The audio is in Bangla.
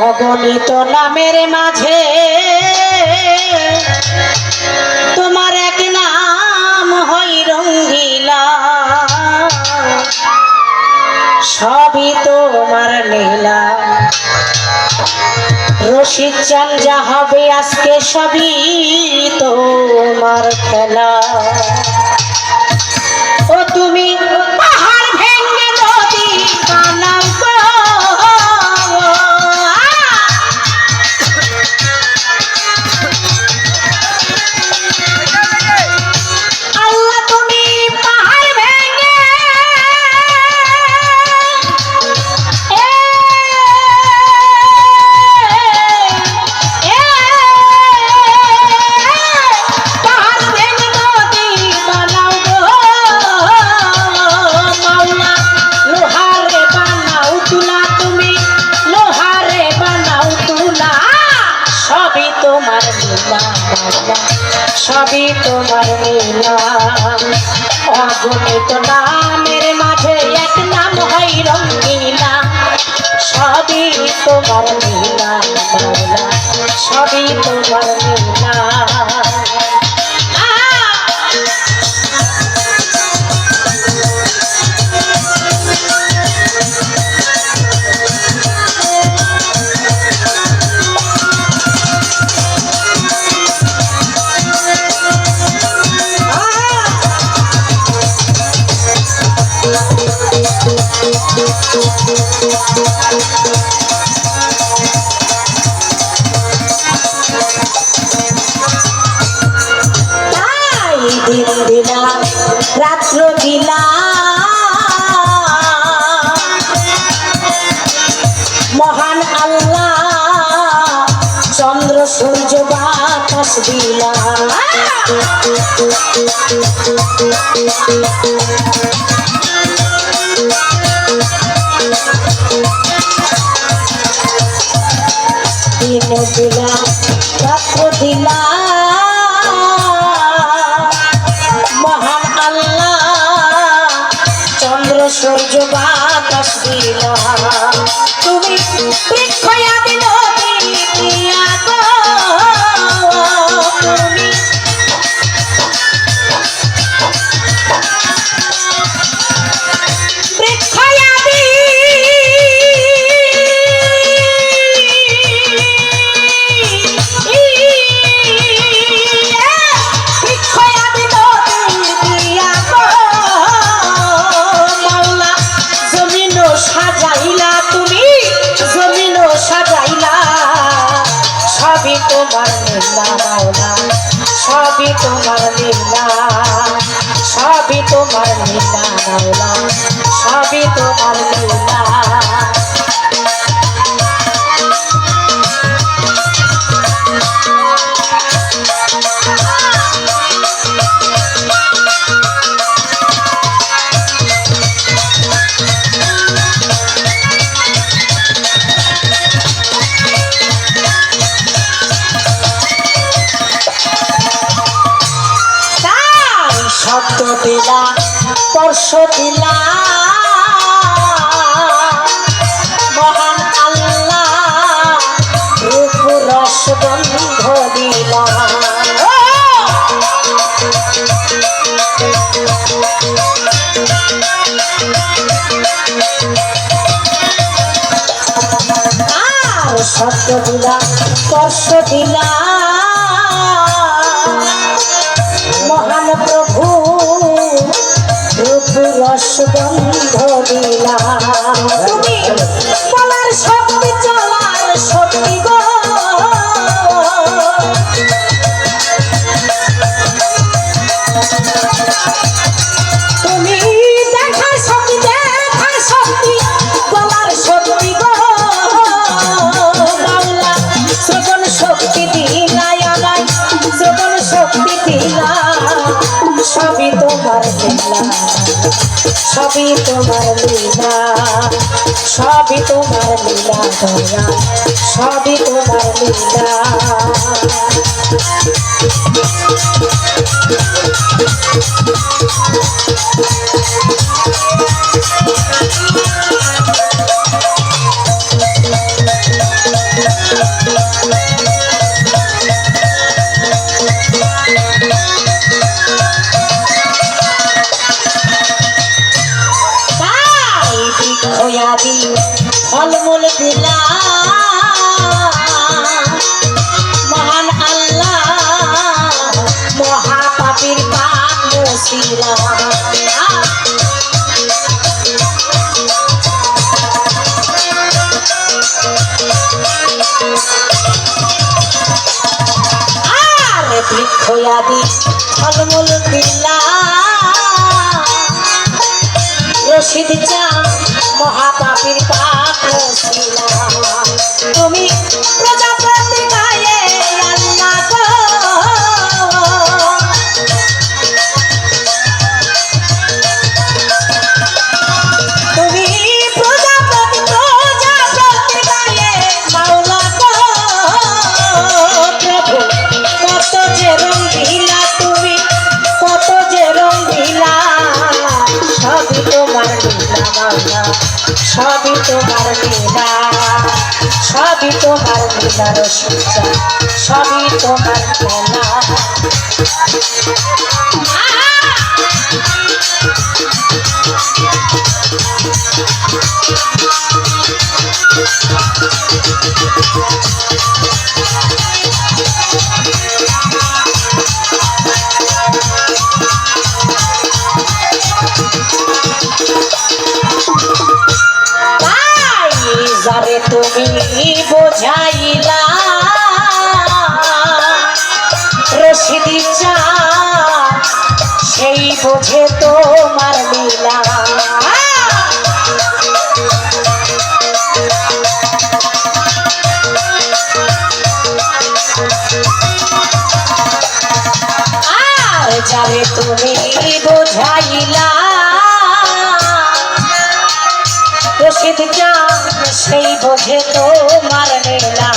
অগণিত নামের মাঝে তোমার এক নাম হয় রঙ্গিলা। সবই তোমার নীলা। রশিদ চান যা হবে আজকে সবই তোমার খেলা। ও তুমি সবই তোমার লীলা অগণিত নামের মাঝে এক নাম হয় রঙ্গিলা। সবই তোমার নিলাম সবই তোমার লীলা রাত্র দিলা মহান আল্লাহ চন্দ্র সূর্য বাতাস দিলা। দিলা রাত্র দিলা মহান আল্লাহ চন্দ্র সূর্য বাতাস দিলা তুমি বৃক্ষ বিনোদী তোমার লীলা মাওলা সবই তোমার লীলা সবই তোমার লীলা মাওলা সবই তোমার লীলা। স্পর্শ দিলা। মহান আল্লাহ রূপ রস গন্ধ দিলা। শব্দ দিলা স্পর্শ দিলা। মহান প্রভু রস গন্ধ দিলা তুমি বলার শক্তি চলার শক্তি গো। সবই তোমার লীলা সবই তোমার লীলা দয়া সবই তোমার লীলা। Thank খয়াদি ফলমূল দিলা মহান আল্লাহ মহাপাপীর পাপ মুছিলা আর বৃক্ষয়াদি ফলমূল দিলা রশিদ চা মহাপাপীর পাপ তুমি প্রজাপতি তোমার লীলার সূচা সবই তোমার খেলা সেই তোমার লীলা। যারে তুমি বোঝাইলা রশিদ চান সেই বোঝে তোমার লীলা।